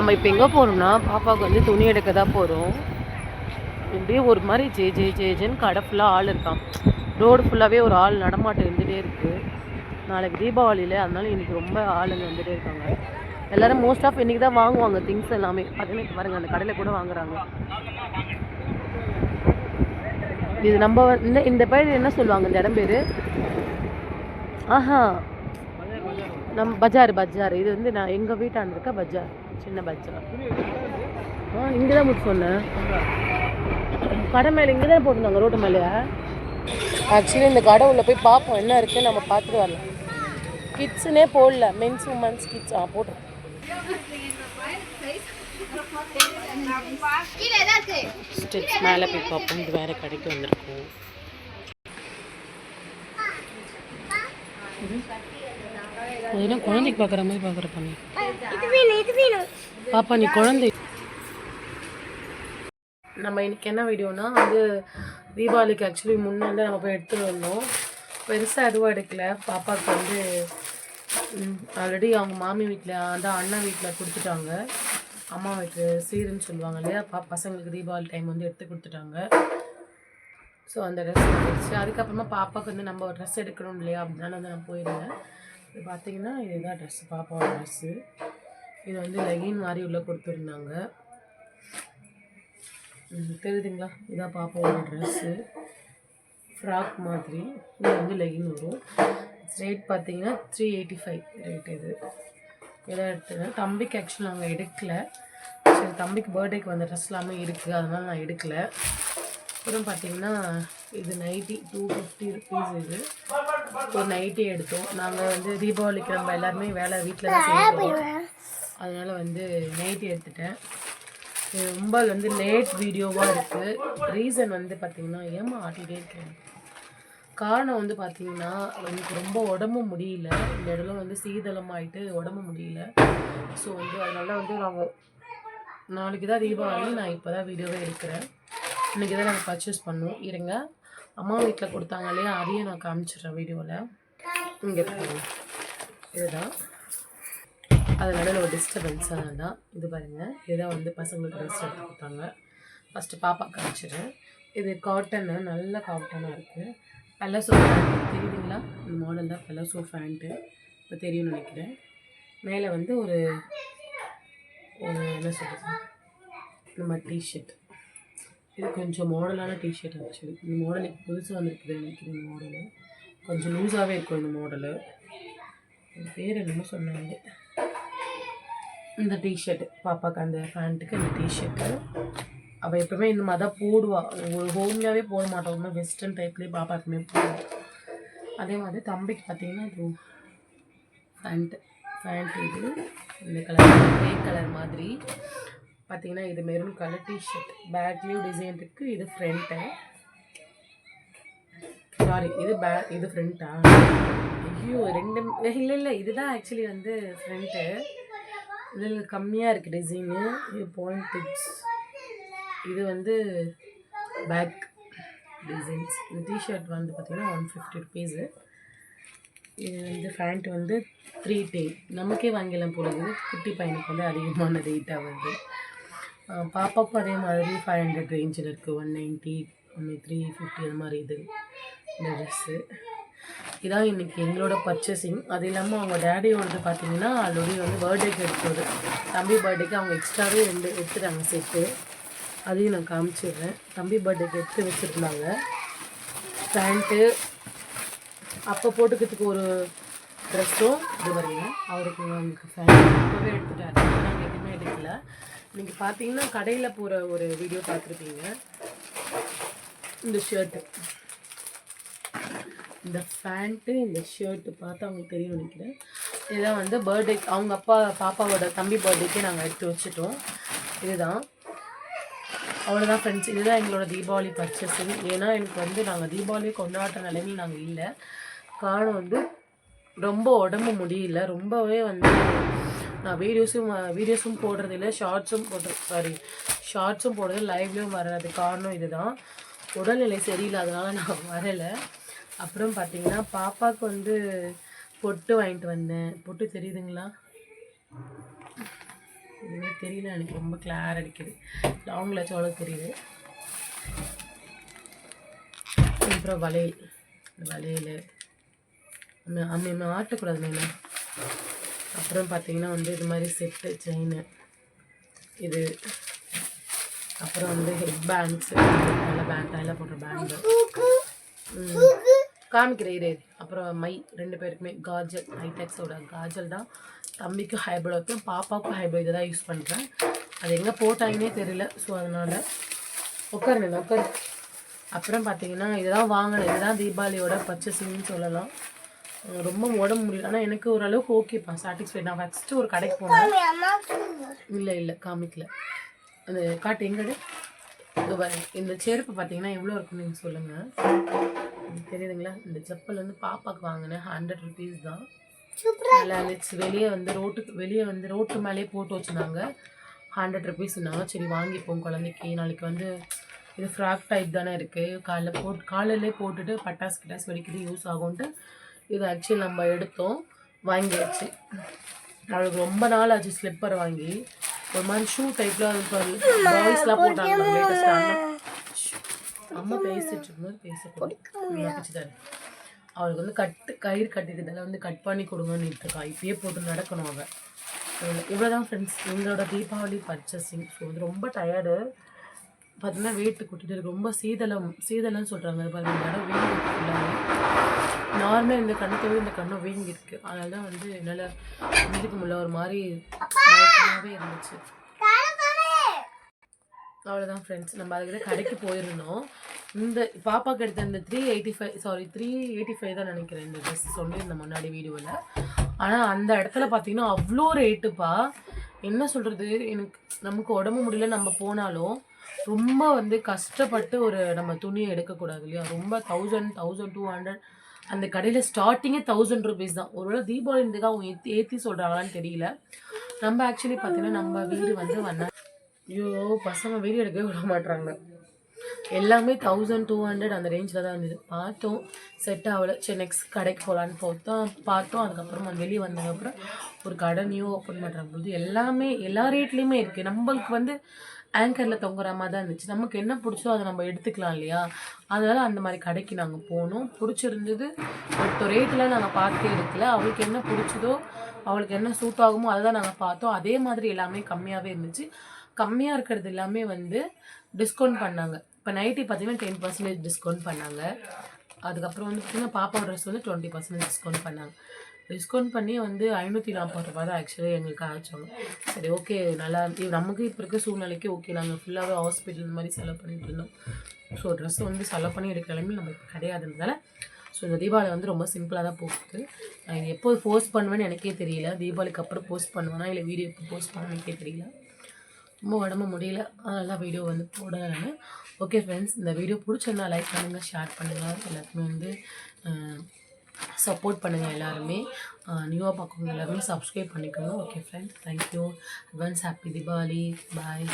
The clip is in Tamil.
நம்ம இப்போ எங்கே போகிறோம்னா பாப்பாவுக்கு வந்து துணி எடுக்க தான் போகிறோம் இப்படியே ஒரு மாதிரி ஜே ஜே ஜே ஜேன்னு கடை ஃபுல்லாக ஆள் இருக்கான். ரோடு ஃபுல்லாகவே ஒரு ஆள் நடமாட்டம் இருந்துகிட்டே இருக்குது நாளைக்கு தீபாவளியில் அதனால இன்னைக்கு ரொம்ப ஆளுங்க வந்துகிட்டே இருக்காங்க. எல்லோரும் மோஸ்ட் ஆஃப் இன்றைக்கி தான் வாங்குவாங்க திங்ஸ் எல்லாமே. பார்த்தீங்கன்னா பாருங்க அந்த கடையில் கூட வாங்குறாங்க. இது நம்ம இந்த இந்த பேர் என்ன சொல்லுவாங்க? இந்த இடம் பேர்? ஆஹா. நம் பஜார் பஜார். இது வந்து நான் எங்கள் வீட்டாண்டு இருக்க பஜார். சின்ன பஜார். ஆ இங்கே தான் போட்டு சொன்னேன். கடை மேலே இங்கே தான் போட்டிருந்தாங்க ரோட்டு மேலே ஆக்சுவலி இந்த கடை உள்ள போய் பார்ப்போம் என்ன இருக்குன்னு நம்ம பார்த்துட்டு வரலாம். கிட்ஸுனே போடல மென்ஸ் உமன்ஸ் கிட்ஸ் ஆ போட்டுருக்கோம் ஸ்டெப்ஸ் மேலே போய் பார்ப்போம் இது வேறு கடைக்கு வந்திருக்கோம். அதெல்லாம் குழந்தைக்கு பார்க்குற மாதிரி பார்க்குற பண்ணி. பாப்பா நீ குழந்தை. நம்ம இன்னைக்கு என்ன வீடியோனா வந்து தீபாவளிக்கு ஆக்சுவலி முன்னாடி நம்ம போய் எடுத்துகிட்டு வந்தோம். பெருசாக எதுவும் எடுக்கல. பாப்பாவுக்கு வந்து ஆல்ரெடி அவங்க மாமி வீட்டில் அதான் அண்ணா வீட்டில் கொடுத்துட்டாங்க. அம்மா வீட்டு சீருன்னு சொல்லுவாங்க இல்லையா? பா பசங்களுக்கு தீபாவளி டைம் வந்து எடுத்து கொடுத்துட்டாங்க. ஸோ அந்த ட்ரெஸ் வந்துடுச்சு அதுக்கப்புறமா பாப்பாவுக்கு வந்து நம்ம ட்ரெஸ் எடுக்கணும் இல்லையா? அப்படினால வந்து நான் போயிருந்தேன். இது பார்த்தீங்கன்னா இதுதான் ட்ரெஸ்ஸு பாப்பாவோட ட்ரெஸ்ஸு இது வந்து லெகின் மாதிரி உள்ளே கொடுத்துருந்தாங்க. தெரியுதுங்களா? இதான் பாப்பாவோட ட்ரெஸ்ஸு ஃப்ராக் மாதிரி. இது வந்து லெகின் வரும். ரேட் பார்த்தீங்கன்னா த்ரீ எயிட்டி ஃபைவ் ரேட் இது. இதை எடுத்துருந்தேன் தம்பிக்கு ஆக்சுவலி நாங்கள் எடுக்கல. சரி தம்பிக்கு பர்த்டேக்கு வந்த ட்ரெஸ் எல்லாமே இருக்குது அதனால் நான் எடுக்கல. அப்புறம் பார்த்தீங்கன்னா இது நைட்டி டூ ஃபிஃப்டி ருபீஸ் இது. ஒரு நைட்டி எடுத்தோம். நாங்கள் வந்து தீபாவளிக்கு நம்ம எல்லாருமே வேலை வீட்டில் தான் செய்வோம் அதனால் வந்து நைட்டி எடுத்துட்டேன். இது ரொம்ப வந்து லேட் வீடியோவாக இருக்குது ரீசன் வந்து பார்த்திங்கன்னா ஏமா ஆட்டிகிட்டே இருக்கேன் காரணம் வந்து பார்த்தீங்கன்னா எனக்கு ரொம்ப உடம்பு முடியல. இந்த இடம் வந்து சீதளமாயிட்டு உடம்பு முடியல. ஸோ வந்து அதனால வந்து நாங்கள் நாளைக்கு தான் தீபாவளி. நான் இப்போ தான் வீடியோவே எடுக்கிறேன். இன்றைக்கி தான் நாங்கள் பர்ச்சேஸ் பண்ணோம். இருங்க. அம்மா வீட்டில் கொடுத்தாங்க இல்லையா? அதையும் நான் காமிச்சிடுறேன் வீடியோவில் இங்கே பாருங்க. இதுதான். அது நடுவில் ஒரு டிஸ்டர்பன்ஸாக தான் இது பாருங்கள் இதுதான் வந்து பசங்களுக்கு ட்ரெஸ் எடுத்து கொடுத்தாங்க. ஃபஸ்ட்டு பாப்பா காமிச்சிடுறேன். இது காட்டனு நல்ல காட்டனாக இருக்குது பெலசோ ஃபேண்ட் தெரியுதுங்களா? இந்த மாடல் தான் பெலசோ ஃபேண்ட்டு இப்போ தெரியும்னு நினைக்கிறேன். மேலே வந்து ஒரு ஒரு என்ன சொல்கிறது நம்ம டிஷர்ட் இது கொஞ்சம் மாடலான டிஷர்ட் ஆக்சுவலி இந்த மாடல் இப்போ புதுசாக வந்திருக்குது நினைக்கிறேன் இந்த மாடலு கொஞ்சம் லூஸாகவே இருக்கும் இந்த மாடலு பேர் என்னமோ சொன்னாங்க. இந்த டிஷர்ட் பாப்பாவுக்கு அந்த பேண்ட்டுக்கு இந்த டிஷர்ட்டு அவள் எப்பவுமே இந்த மாதிரி தான் போடுவாள் ஒரு ஹோம்லியாகவே போட மாட்டோம் ரொம்ப வெஸ்டர்ன் டைப்லேயே பாப்பா எப்பவுமே போடுவாள் அதே மாதிரி தம்பிக்கு பார்த்தீங்கன்னா இது ஃபேண்ட்டு ஃபேண்ட் இது இந்த கலர் க்ரே கலர் மாதிரி. பார்த்தீங்கன்னா இது மெரூன் கலர் டிஷர்ட் பேக்லேயும் டிசைன் இருக்குது இது ஃப்ரண்ட்டு சாரி இது பே இது ஃப்ரண்ட்டா ஐயோ ரெண்டு இல்லை இல்லை இதுதான் ஆக்சுவலி வந்து ஃப்ரண்ட்டு இதில் கம்மியாக இருக்குது டிசைனு இது பாயிண்ட் டிப்ஸ் இது வந்து பேக் டிசைன்ஸ் இந்த டிஷர்ட் வந்து பார்த்திங்கன்னா ஒன் ஃபிஃப்டி ருபீஸு இது வந்து ஃபேண்ட் வந்து த்ரீ டே நமக்கே வாங்கிடலாம் போல குட்டி பையனுக்கு வந்து அதிகமான ரேட்டாக வருது பாப்பாவுக்கும் அதே மாதிரி ஃபைவ் ஹண்ட்ரட் ரேஞ்சில் இருக்குது ஒன் நைன்ட்டி ஒன்று த்ரீ ஃபிஃப்டி அது மாதிரி இது. இந்த ட்ரெஸ்ஸு இதான் இன்றைக்கி எங்களோட பர்ச்சேசிங் அது இல்லாமல் அவங்க டேடியோடது பார்த்தீங்கன்னா ஆல்ரெடி வந்து பர்த்டேக்கு எடுத்தது. தம்பி பர்த்டேக்கு அவங்க எக்ஸ்ட்ராவே ரெண்டு எடுத்துட்டாங்க செட்டு அதையும் நான் காமிச்சிடுறேன். தம்பி பர்த்டேக்கு எடுத்து வச்சுருந்தாங்க. பேண்ட்டு அப்போ போட்டுக்கிறதுக்கு ஒரு ட்ரெஸ்ஸும் இது வரையும் அவருக்கு அவங்களுக்கு ஃபேன் எடுத்து எடுத்துட்டாரு நாங்கள் எதுவுமே எடுக்கல நீங்கள் பார்த்தீங்கன்னா கடையில் போகிற ஒரு வீடியோ பார்த்துருப்பீங்க இந்த ஷர்ட்டு இந்த பேண்ட்டு இந்த ஷர்ட்டு பார்த்து அவங்களுக்கு தெரியும் நினைக்கிறேன். இதுதான் வந்து பர்த்டே அவங்க அப்பா பாப்பாவோட தம்பி பர்த்டேக்கே நாங்கள் எடுத்து வச்சுட்டோம். இதுதான். அவ்வளோதான் ஃப்ரெண்ட்ஸ் இதுதான் எங்களோட தீபாவளி பர்ச்சேஸிங் ஏன்னா எனக்கு வந்து நாங்கள் தீபாவளி கொண்டாட்ட நிலைமையில் நாங்கள் இல்லை. காரணம் வந்து ரொம்ப உடம்பு முடியல. ரொம்பவே வந்து நான் வீடியோஸும் வீடியோஸும் போடுறது இல்லை ஷார்ட்ஸும் போடுற சாரி ஷார்ட்ஸும் போடுறது லைவ்லேயும் வராது காரணம் இதுதான். உடல்நிலை சரியில்லாதனால நான் வரலை. அப்புறம் பார்த்தீங்கன்னா பாப்பாவுக்கு வந்து பொட்டு வாங்கிட்டு வந்தேன். பொட்டு தெரியுதுங்களா? எதுவுமே தெரியல எனக்கு ரொம்ப கிளார் அடிக்குது. லாங்கில் அவ்வளோ தெரியுது. அப்புறம் வளையல். வளையல். நம்ம நம்ம ஆட்டக்கூடாது மேலே அப்புறம் பார்த்தீங்கன்னா வந்து இது மாதிரி செட்டு செயின் இது அப்புறம் வந்து ஹெட் பேண்ட்ஸ் நல்ல பேண்ட் அதில் போடுற பேண்டு காமிக்கிறேன் இரு அப்புறம் மை ரெண்டு பேருக்குமே காஜல் ஹைடெக்ஸோட காஜல் தான். தம்பிக்கு ஹைப்ரிட் வைப்பேன் பாப்பாவுக்கும் ஹைப்ரோ இதை தான் யூஸ் பண்ணுறேன் அது எங்கே போட்டாங்கன்னே தெரியல ஸோ அதனால் உட்காருங்க உட்காரு. அப்புறம் பார்த்தீங்கன்னா இதெல்லாம் வாங்கினேன் இதுதான் தீபாவளியோட பர்ச்சேசிங்னு சொல்லலாம். ரொம்ப உடம்பு முடியல. ஆனால் எனக்கு ஓரளவுக்கு ஓகேப்பா சாட்டிஸ்ஃபைட் நான் ஃபஸ்ட்டு ஒரு கடைக்கு போனேன். இல்லை இல்லை. காமிக்கல. அந்த காட்டு எங்கடு. இந்த செருப்பு பார்த்தீங்கன்னா எவ்வளோ இருக்குன்னு நீங்கள் சொல்லுங்கள் தெரியுதுங்களா? இந்த செப்பல் வந்து பாப்பாக்கு வாங்கினேன். ஹண்ட்ரட் ருபீஸ் தான். நல்லா இருந்துச்சு. வெளியே வந்து ரோட்டுக்கு வெளியே வந்து ரோட்டு மேலேயே போட்டு வச்சுருந்தாங்க. ஹண்ட்ரட் ருபீஸ் இருந்தாங்க சரி வாங்கிப்போம் குழந்தைக்கு. நாளைக்கு வந்து இது ஃப்ராக் டைப் தானே இருக்குது காலைல போட்டு காலையிலே போட்டுட்டு பட்டாசு கிட்டாஸ் வெடிக்கிறது யூஸ் ஆகும்ன்ட்டு இது ஆக்சுவலி நம்ம எடுத்தோம் வாங்கியாச்சு. அவளுக்கு ரொம்ப நாள் ஆச்சு ஸ்லிப்பர் வாங்கி. ஒரு மாதிரி ஷூ டைப்பில் பாய்ஸ்லாம் போட்டாங்க அம்மா பேசிட்டு இருக்கும்போது பேசக்கூடாது. அவளுக்கு வந்து கட்டு கயிறு கட்டிக்கிறதால வந்து கட் பண்ணி கொடுங்கன்னு இருக்கா. இப்பயே போட்டு நடக்கணும் அவள் இவ்வளோதான் ஃப்ரெண்ட்ஸ் எங்களோட தீபாவளி பர்ச்சேசிங் ஸோ வந்து ரொம்ப டயர்டு பார்த்தீங்கன்னா வெயிட் கூட்டிட்டு இருக்கு. ரொம்ப சீதளம் சீதளம்னு சொல்கிறாங்க பாருங்க இந்த நார்மலாக இந்த கண்ணுக்கவே இந்த கண்ணும் வீங்கி இருக்கு அதனால தான் வந்து என்னால் இருக்க முடியல ஒரு மாதிரி மயக்கமாவே இருந்துச்சு. அவ்வளோதான் ஃப்ரெண்ட்ஸ் நம்ம அதுக்கிட்ட கடைக்கு போயிருந்தோம். இந்த பாப்பாக்கு எடுத்த இந்த three eighty five sorry three eighty five தான் நினைக்கிறேன். இந்த ட்ரெஸ் சொல்லியிருந்தேன் முன்னாடி வீடியோவில் ஆனால் அந்த இடத்துல பார்த்தீங்கன்னா அவ்வளோ ரேட்டுப்பா என்ன சொல்கிறது எனக்கு நமக்கு உடம்பு முடியல. நம்ம போனாலும் ரொம்ப வந்து கஷ்டப்பட்டு ஒரு நம்ம துணியை எடுக்கக்கூடாது இல்லையா? ரொம்ப தௌசண்ட் தௌசண்ட் டூ ஹண்ட்ரட் அந்த கடையில் ஸ்டார்டிங்கே தௌசண்ட் ருபீஸ் தான். ஒருவேளை தீபாவளி இருந்துக்கு அவங்க ஏற்றி ஏற்றி சொல்கிறாங்களான்னு தெரியல. நம்ம ஆக்சுவலி பார்த்தீங்கன்னா நம்ம வீடு வந்து வண்ண ஐயோ பசங்க வீடியோ எடுக்கவே விட மாட்றாங்க. எல்லாமே தௌசண்ட் டூ ஹண்ட்ரட் அந்த ரேஞ்சில் தான் இருந்தது. பார்த்தோம் செட் ஆகலை. சரி நெக்ஸ்ட் கடைக்கு போகலான்னு பார்த்தோம். பார்த்தோம் அதுக்கப்புறம் அது வெளியே வந்ததுக்கப்புறம் ஒரு கடை நியூ ஓப்பன் பண்ணுற போது எல்லாமே எல்லா ரேட்லேயுமே இருக்குது நம்மளுக்கு வந்து ஆங்கரில் தொங்குற மாதிரி தான் இருந்துச்சு. நமக்கு என்ன பிடிச்சோ அதை நம்ம எடுத்துக்கலாம் இல்லையா? அதனால் அந்த மாதிரி கடைக்கு நாங்கள் போனோம். பிடிச்சிருந்தது ஒருத்த ரேட்டில் நாங்கள் பார்த்தே இருக்கல. அவளுக்கு என்ன பிடிச்சதோ அவளுக்கு என்ன சூட் ஆகுமோ அதை தான் நாங்கள் பார்த்தோம். அதே மாதிரி எல்லாமே கம்மியாகவே இருந்துச்சு. கம்மியாக இருக்கிறது எல்லாமே வந்து டிஸ்கவுண்ட் பண்ணாங்க. இப்போ நைட்டி பார்த்தீங்கன்னா டென் பர்சன்டேஜ் டிஸ்கவுண்ட் பண்ணாங்க. அதுக்கப்புறம் வந்து பார்த்தீங்கன்னா பாப்பா ட்ரெஸ் வந்து டுவெண்ட்டி பர்சன்டேஜ் டிஸ்கவுண்ட் பண்ணாங்க. டிஸ்கவுண்ட் பண்ணி வந்து ஐநூற்றி நாற்பது ரூபா தான் ஆக்சுவலி எங்களுக்கு ஆச்சாங்க. சரி ஓகே நல்லா நமக்கு இப்போ இருக்க சூழ்நிலைக்கு ஓகே நாங்கள் ஃபுல்லாகவே ஹாஸ்பிட்டல் இந்த மாதிரி செலவு பண்ணிட்டு இருந்தோம். ஸோ ட்ரெஸ் வந்து செலவு பண்ணி எடுக்கிற நம்ம இப்போ கிடையாதுனால ஸோ இந்த தீபாவளி வந்து ரொம்ப சிம்பிளாக தான் போகுது. நான் எப்போது போஸ்ட் பண்ணுவேன்னு எனக்கே தெரியல. தீபாவளிக்கு அப்புறம் போஸ்ட் பண்ணுவேனா இல்லை வீடியோ இப்போ போஸ்ட் பண்ணுவேன்னு எனக்கே தெரியல. ரொம்ப உடம்பு முடியல. அதனால தான் வீடியோ வந்து போடலை ஓகே ஃப்ரெண்ட்ஸ் இந்த வீடியோ பிடிச்சிருந்தா லைக் பண்ணுங்கள் ஷேர் பண்ணுங்கள் எல்லாத்துக்குமே வந்து சப்போர்ட் பண்ணுங்கள் எல்லாருமே. நியூவாக பார்க்கணும் எல்லாருமே சப்ஸ்கிரைப் பண்ணிக்கணும் okay friends thank you advance happy Deepavali bye